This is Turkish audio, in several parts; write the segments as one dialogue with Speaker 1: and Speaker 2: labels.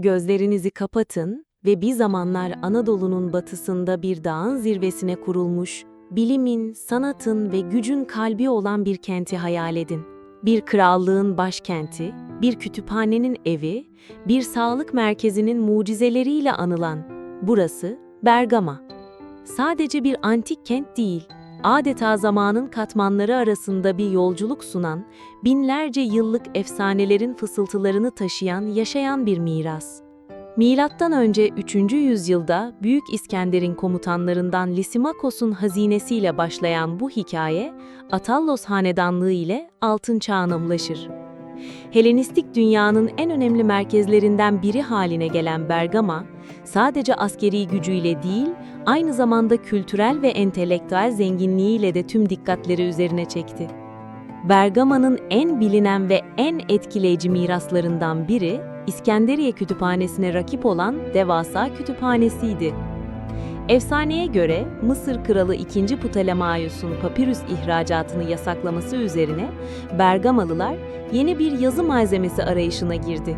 Speaker 1: Gözlerinizi kapatın ve bir zamanlar Anadolu'nun batısında bir dağın zirvesine kurulmuş, bilimin, sanatın ve gücün kalbi olan bir kenti hayal edin. Bir krallığın başkenti, bir kütüphanenin evi, bir sağlık merkezinin mucizeleriyle anılan burası Bergama. Sadece bir antik kent değil, adeta zamanın katmanları arasında bir yolculuk sunan, binlerce yıllık efsanelerin fısıltılarını taşıyan yaşayan bir miras. Milattan önce 3. yüzyılda Büyük İskender'in komutanlarından Lysimakos'un hazinesiyle başlayan bu hikaye, Atallos hanedanlığı ile altın çağına ulaşır. Helenistik dünyanın en önemli merkezlerinden biri haline gelen Bergama, sadece askeri gücüyle değil, aynı zamanda kültürel ve entelektüel zenginliğiyle de tüm dikkatleri üzerine çekti. Bergama'nın en bilinen ve en etkileyici miraslarından biri, İskenderiye Kütüphanesi'ne rakip olan devasa kütüphanesiydi. Efsaneye göre Mısır Kralı 2. Ptolemaios'un papirüs ihracatını yasaklaması üzerine Bergamalılar yeni bir yazı malzemesi arayışına girdi.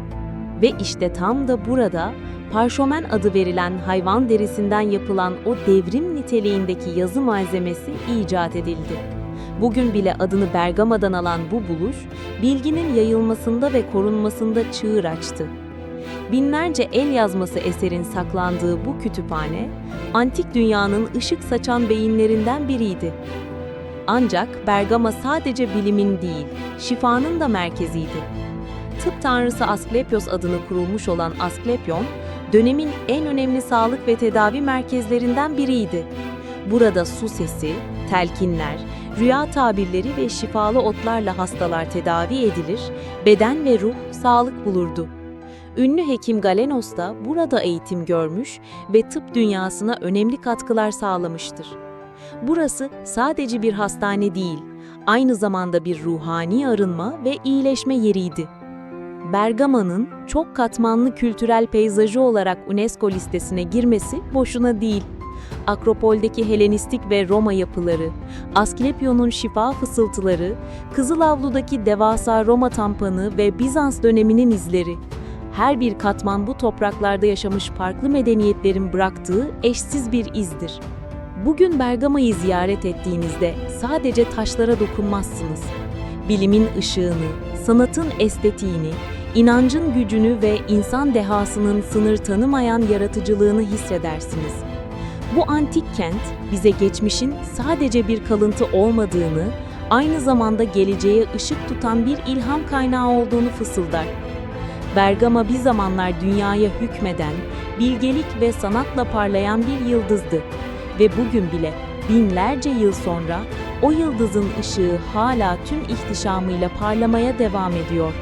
Speaker 1: Ve işte tam da burada parşömen adı verilen hayvan derisinden yapılan o devrim niteliğindeki yazı malzemesi icat edildi. Bugün bile adını Bergama'dan alan bu buluş, bilginin yayılmasında ve korunmasında çığır açtı. Binlerce el yazması eserin saklandığı bu kütüphane, antik dünyanın ışık saçan beyinlerinden biriydi. Ancak Bergama sadece bilimin değil, şifanın da merkeziydi. Tıp tanrısı Asklepios adını kurulmuş olan Asklepion, dönemin en önemli sağlık ve tedavi merkezlerinden biriydi. Burada su sesi, telkinler, rüya tabirleri ve şifalı otlarla hastalar tedavi edilir, beden ve ruh sağlık bulurdu. Ünlü hekim Galenos da burada eğitim görmüş ve tıp dünyasına önemli katkılar sağlamıştır. Burası sadece bir hastane değil, aynı zamanda bir ruhani arınma ve iyileşme yeriydi. Bergama'nın çok katmanlı kültürel peyzajı olarak UNESCO listesine girmesi boşuna değil. Akropol'deki Helenistik ve Roma yapıları, Asklepion'un şifa fısıltıları, Kızıl Avlu'daki devasa Roma tampanı ve Bizans döneminin izleri. Her bir katman bu topraklarda yaşamış farklı medeniyetlerin bıraktığı eşsiz bir izdir. Bugün Bergama'yı ziyaret ettiğinizde sadece taşlara dokunmazsınız. Bilimin ışığını, sanatın estetiğini, inancın gücünü ve insan dehasının sınır tanımayan yaratıcılığını hissedersiniz. Bu antik kent bize geçmişin sadece bir kalıntı olmadığını, aynı zamanda geleceğe ışık tutan bir ilham kaynağı olduğunu fısıldar. Bergama bir zamanlar dünyaya hükmeden, bilgelik ve sanatla parlayan bir yıldızdı ve bugün bile binlerce yıl sonra o yıldızın ışığı hala tüm ihtişamıyla parlamaya devam ediyor.